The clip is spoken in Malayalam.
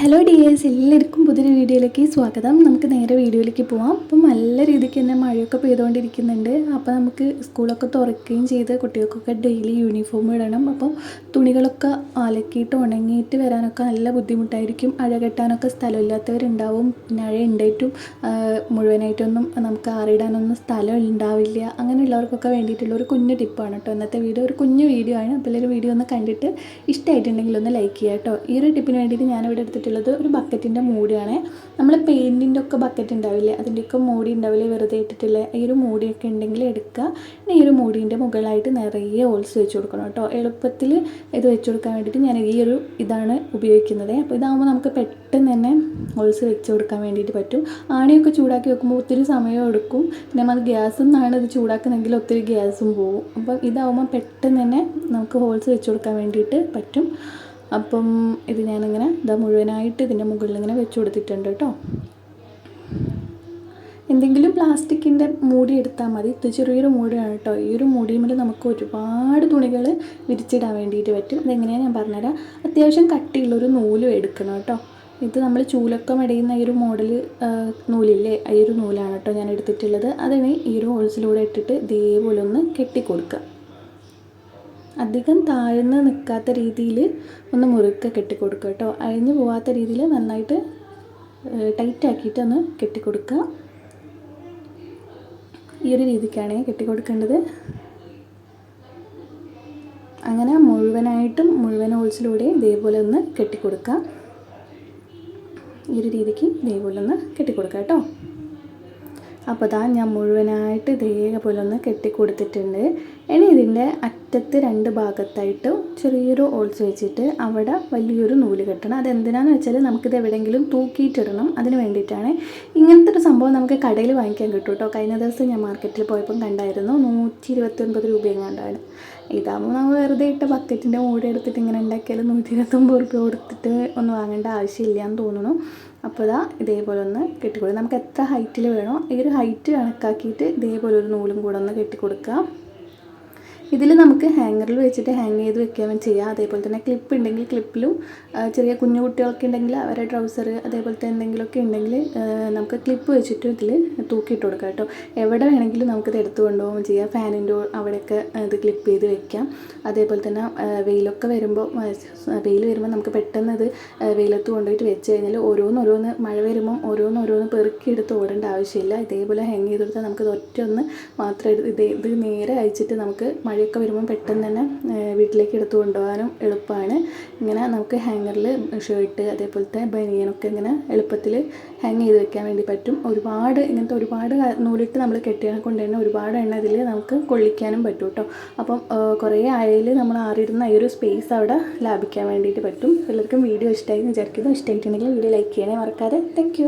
ഹലോ ഡിയേഴ്സ് എല്ലാവർക്കും പുതിയൊരു വീഡിയോയിലേക്ക് സ്വാഗതം. നമുക്ക് നേരെ വീഡിയോയിലേക്ക് പോവാം. അപ്പം നല്ല രീതിക്ക് തന്നെ മഴയൊക്കെ പെയ്തുകൊണ്ടിരിക്കുന്നുണ്ട്. അപ്പോൾ നമുക്ക് സ്കൂളൊക്കെ തുറക്കുകയും ചെയ്ത് കുട്ടികൾക്കൊക്കെ ഡെയിലി യൂണിഫോം ഇടണം. അപ്പോൾ തുണികളൊക്കെ അലക്കിയിട്ട് ഉണങ്ങിയിട്ട് വരാനൊക്കെ നല്ല ബുദ്ധിമുട്ടായിരിക്കും. അഴ കെട്ടാനൊക്കെ സ്ഥലമില്ലാത്തവരുണ്ടാവും. പിന്നെ അഴ ഉണ്ടായിട്ടും മുഴുവനായിട്ടൊന്നും നമുക്ക് ആറിടാനൊന്നും സ്ഥലം ഉണ്ടാവില്ല. അങ്ങനെയുള്ളവർക്കൊക്കെ വേണ്ടിയിട്ടുള്ള ഒരു കുഞ്ഞു ടിപ്പാണ് കേട്ടോ ഇന്നത്തെ വീഡിയോ. ഒരു കുഞ്ഞു വീഡിയോ ആണ്. അപ്പോൾ ഒരു വീഡിയോ ഒന്ന് കണ്ടിട്ട് ഇഷ്ടമായിട്ടുണ്ടെങ്കിൽ ഒന്ന് ലൈക്ക് ചെയ്യാം കേട്ടോ ഈ ഒരു ടിപ്പിന് വേണ്ടിയിട്ട് ഞാനിവിടെ എടുത്തിട്ടുള്ളത് ഒരു ബക്കറ്റിന്റെ മൂടിയാണ്. നമ്മൾ പെയിന്റിന്റെ ഒക്കെ ബക്കറ്റ് ഉണ്ടാവില്ലേ അതിന്റെയൊക്കെ മൂടി ഉണ്ടാവില്ലേ വെറുതെ ഇട്ടിട്ടില്ലേ ഈ ഒരു മൂടിയൊക്കെ ഉണ്ടെങ്കിൽ എടുക്കുക ഈ ഒരു മൂടീന്റെ മുകളിലായിട്ട് നിറയെ ഓൾസ് വെച്ച് കൊടുക്കണം കേട്ടോ. എളുപ്പത്തിൽ ഇത് വെച്ച് കൊടുക്കാൻ വേണ്ടിയിട്ട് ഞാൻ ഈ ഒരു ഇതാണ് ഉപയോഗിക്കുന്നത്. അപ്പോൾ ഇതാകുമ്പോൾ നമുക്ക് പെട്ടെന്ന് തന്നെ ഓൾസ് വെച്ച് കൊടുക്കാൻ വേണ്ടിയിട്ട് പറ്റും. ആണിയൊക്കെ ചൂടാക്കി വെക്കുമ്പോൾ ഒത്തിരി സമയം എടുക്കും. പിന്നെ നമ്മൾ ഗ്യാസിൽ നിന്നാണ് ഇത് ചൂടാക്കുന്നതെങ്കിൽ ഒത്തിരി ഗ്യാസും പോകും അപ്പം ഇതാവുമ്പോൾ പെട്ടെന്ന് തന്നെ നമുക്ക് ഹോൾസ് വെച്ച് കൊടുക്കാൻ വേണ്ടിയിട്ട് പറ്റും. അപ്പം ഇത് ഞാനിങ്ങനെ ഇതാ മുഴുവനായിട്ട് ഇതിന്റെ മുകളിൽ ഇങ്ങനെ വെച്ച് കൊടുത്തിട്ടുണ്ട് കേട്ടോ. എന്തെങ്കിലും പ്ലാസ്റ്റിക്കിന്റെ മൂടി എടുത്താൽ മതി. ഇത് ചെറിയൊരു മൂടിയാണ് കേട്ടോ. ഈ ഒരു മൂടിയുമ്പോൾ നമുക്ക് ഒരുപാട് തുണികൾ വിരിച്ചിടാൻ വേണ്ടിയിട്ട് പറ്റും. അതെങ്ങനെയാണ് ഞാൻ പറഞ്ഞുതരാം. അത്യാവശ്യം കട്ടിയുള്ളൊരു നൂലും എടുക്കണം കേട്ടോ. ഇത് നമ്മൾ ചൂലൊക്കെ ഇടയുന്ന ഈ ഒരു മോഡൽ നൂലില്ലേ? ഈ ഒരു നൂലാണ് കേട്ടോ ഞാൻ എടുത്തിട്ടുള്ളത്. അതിന് ഈ ഒരു ഹോൾസിലൂടെ ഇട്ടിട്ട് ഇതേപോലെ ഒന്ന് കെട്ടിക്കൊടുക്കുക. അധികം താഴ്ന്ന് നിൽക്കാത്ത രീതിയിൽ ഒന്ന് മുറുക്കെ കെട്ടിക്കൊടുക്കുക കേട്ടോ. അഴിഞ്ഞു പോകാത്ത രീതിയിൽ നന്നായിട്ട് ടൈറ്റ് ആക്കിയിട്ട് ഒന്ന് കെട്ടിക്കൊടുക്കുക. ഈ ഒരു രീതിക്കാണ് കെട്ടിക്കൊടുക്കേണ്ടത്. അങ്ങനെ മുഴുവനായിട്ടും മുഴുവൻ ഓൾസിലൂടെ ഇതേപോലെ ഒന്ന് കെട്ടിക്കൊടുക്കുക. ഈ ഒരു രീതിക്ക് ഇതേപോലെ ഒന്ന് കെട്ടിക്കൊടുക്കുക കേട്ടോ. അപ്പോൾ ഞാൻ മുഴുവനായിട്ട് ഇതേപോലെ ഒന്ന് കെട്ടിക്കൊടുത്തിട്ടുണ്ട്. ഇനി ഇതിന്റെ അറ്റത്ത് രണ്ട് ഭാഗത്തായിട്ട് ചെറിയൊരു ഓൾസ് വെച്ചിട്ട് അവിടെ വലിയൊരു നൂൽ കെട്ടണം. അതെന്തിനാന്ന് വെച്ചാൽ നമുക്കിത് എവിടെയെങ്കിലും തൂക്കിയിട്ടിടണം. അതിന് വേണ്ടിയിട്ടാണ്. ഇങ്ങനത്തെ ഒരു സംഭവം നമുക്ക് കടയിൽ വാങ്ങിക്കാൻ കിട്ടും കേട്ടോ. കഴിഞ്ഞ ദിവസം ഞാൻ മാർക്കറ്റിൽ പോയപ്പം കണ്ടായിരുന്നു. നൂറ്റി ഇരുപത്തി ഒൻപത് രൂപ എങ്ങാണ്ടാണ്. ഇതാകുമ്പോൾ നമ്മൾ വെറുതെ ഇട്ട ബക്കറ്റിന്റെ മൂടി എടുത്തിട്ട് ഇങ്ങനെ ഉണ്ടാക്കിയാലും നൂറ്റി ഇരുപത്തൊമ്പത് രൂപ കൊടുത്തിട്ട് ഒന്നും വാങ്ങേണ്ട ആവശ്യമില്ല എന്ന് തോന്നുന്നു. അപ്പോൾ ഇതാ ഇതേപോലെ ഒന്ന് കെട്ടിക്കൊടുക്കുക. നമുക്ക് എത്ര ഹൈറ്റിൽ വേണോ ഈ ഒരു ഹൈറ്റ് കണക്കാക്കിയിട്ട് ഇതേപോലെ ഒരു നൂലും കൂടെ ഒന്ന് കെട്ടിക്കൊടുക്കുക. ഇതിൽ നമുക്ക് ഹാങ്ങറിൽ വെച്ചിട്ട് ഹാങ് ചെയ്ത് വെക്കുകയും ചെയ്യാം. അതേപോലെ തന്നെ ക്ലിപ്പ് ഉണ്ടെങ്കിൽ ക്ലിപ്പിലും ചെറിയ കുഞ്ഞു കുട്ടികളൊക്കെ ഉണ്ടെങ്കിൽ അവരുടെ ട്രൗസർ അതേപോലത്തെ എന്തെങ്കിലുമൊക്കെ ഉണ്ടെങ്കിൽ നമുക്ക് ക്ലിപ്പ് വെച്ചിട്ട് ഇതിൽ തൂക്കിയിട്ട് കൊടുക്കാം കേട്ടോ. എവിടെ വേണമെങ്കിലും നമുക്കിത് എടുത്തു കൊണ്ടുപോകുകയും ചെയ്യാം. ഫാനിന്റെ അവിടെയൊക്കെ ഇത് ക്ലിപ്പ് ചെയ്ത് വെക്കാം. അതേപോലെ തന്നെ വെയിലൊക്കെ വരുമ്പോൾ വെയിൽ വരുമ്പോൾ നമുക്ക് പെട്ടെന്ന് ഇത് വെയിലത്ത് കൊണ്ടുപോയിട്ട് വെച്ച് കഴിഞ്ഞാൽ ഓരോന്ന് ഓരോന്ന് മഴ വരുമ്പോൾ ഓരോന്ന് ഓരോന്ന് പെറുക്കി എടുത്ത് ഓടേണ്ട ആവശ്യമില്ല. ഇതേപോലെ ഹാങ് ചെയ്ത് കൊടുത്താൽ നമുക്ക് ഇത് ഒറ്റ ഒന്ന് മാത്രം ഇത് ഇത് നേരെ അയച്ചിട്ട് നമുക്ക് മഴയൊക്കെ വരുമ്പോൾ പെട്ടെന്ന് തന്നെ വീട്ടിലേക്ക് എടുത്ത് കൊണ്ടുപോകാനും എളുപ്പമാണ്. ഇങ്ങനെ നമുക്ക് ഹാങ്ങറിൽ ഷർട്ട് അതേപോലത്തെ ബനിയനൊക്കെ ഇങ്ങനെ എളുപ്പത്തിൽ ഹാങ് ചെയ്ത് വെക്കാൻ വേണ്ടി പറ്റും. ഒരുപാട് ഇങ്ങനത്തെ ഒരുപാട് നൂലിട്ട് നമ്മൾ കെട്ടിയാൽ കൊണ്ട് തന്നെ ഒരുപാട് എണ്ണ ഇതിൽ നമുക്ക് കൊള്ളിക്കാനും പറ്റും കേട്ടോ അപ്പം കുറേ ആയതിൽ നമ്മൾ ആറിടുന്ന ഈ ഒരു സ്പേസ് അവിടെ ലാഭിക്കാൻ വേണ്ടിയിട്ട് പറ്റും. എല്ലാവർക്കും വീഡിയോ ഇഷ്ടമായി എന്ന് വിചാരിക്കുന്നു. ഇഷ്ടമായിട്ടുണ്ടെങ്കിൽ വീഡിയോ ലൈക്ക് ചെയ്യണേ മറക്കാതെ. താങ്ക്